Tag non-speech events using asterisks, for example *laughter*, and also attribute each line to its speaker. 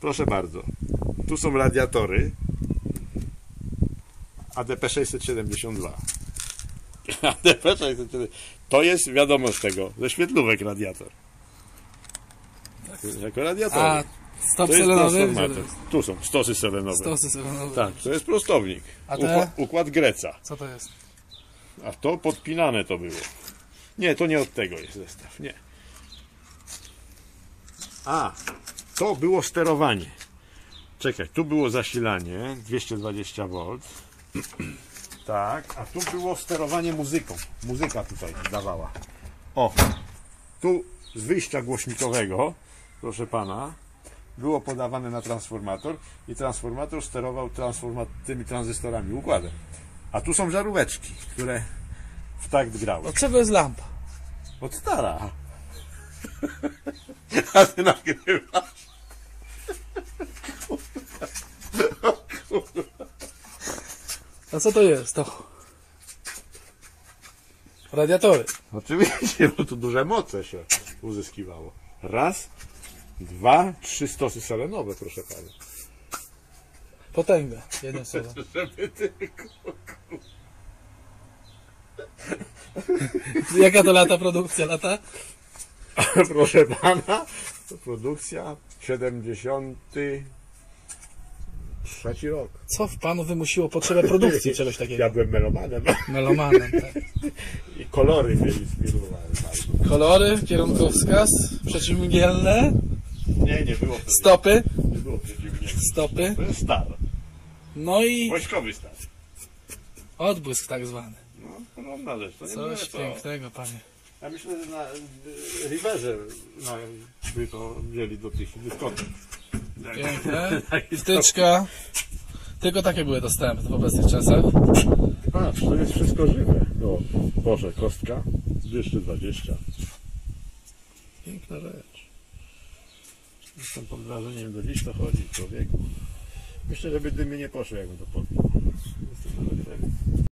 Speaker 1: Proszę bardzo. Tu są radiatory. ADP 672. ADP 672. To jest wiadomo z tego, ze świetlówek radiator. Jako radiator.
Speaker 2: A stop
Speaker 1: to jest
Speaker 2: selenowy?
Speaker 1: Tu są stosy selenowe.
Speaker 2: Stosy selenowe.
Speaker 1: Tak, to jest prostownik.
Speaker 2: A te?
Speaker 1: Układ, układ Greca.
Speaker 2: Co to jest?
Speaker 1: A to podpinane to było. Nie, to nie od tego jest zestaw, nie. A, to było sterowanie. Czekaj, tu było zasilanie 220V. Tak, a tu było sterowanie muzyką. Muzyka tutaj dawała. O, tu z wyjścia głośnikowego, proszę pana, było podawane na transformator i transformator sterował transforma tymi tranzystorami, układem. A tu są żaróweczki, które w takt grały.
Speaker 2: Od czego jest lampa?
Speaker 1: Od stara. *laughs* A ty nagrywasz.
Speaker 2: A co to jest to? Radiatory.
Speaker 1: Oczywiście, no bo tu duże moce się uzyskiwało. Raz, dwa, trzy stosy selenowe, proszę pana.
Speaker 2: Potęga, jednym *laughs* słowem.
Speaker 1: Żeby tylko... *laughs*
Speaker 2: Jaka to lata produkcja? Lata? *laughs*
Speaker 1: proszę pana, produkcja 70. Trzeci rok.
Speaker 2: Co w panu wymusiło potrzebę produkcji czegoś takiego?
Speaker 1: Ja byłem melomanem.
Speaker 2: Melomanem, tak.
Speaker 1: I kolory mnie inspirowały.
Speaker 2: Kolory, kierunkowskaz, przeciwmgielne.
Speaker 1: Nie, nie było.
Speaker 2: Stopy.
Speaker 1: Nie było przeciwmgielne.
Speaker 2: Stopy.
Speaker 1: To jest star.
Speaker 2: No i...
Speaker 1: Wojskowy star.
Speaker 2: Odbłysk tak zwany.
Speaker 1: No, podobna rzecz. To nie
Speaker 2: Coś pięknego, panie.
Speaker 1: Ja myślę, że na y, y, Riverze no, by to mieli do tych dyskotek.
Speaker 2: Piękne. *laughs* Wtyczka. Tylko takie były dostępne w obecnych czasach.
Speaker 1: Patrz, to jest wszystko żywe. No, Boże, kostka 220. Piękna rzecz. Jestem pod wrażeniem, do dziś to chodzi człowieku. Myślę, żeby dymy nie poszły, jakbym to podpił. Jestem nawet pewien.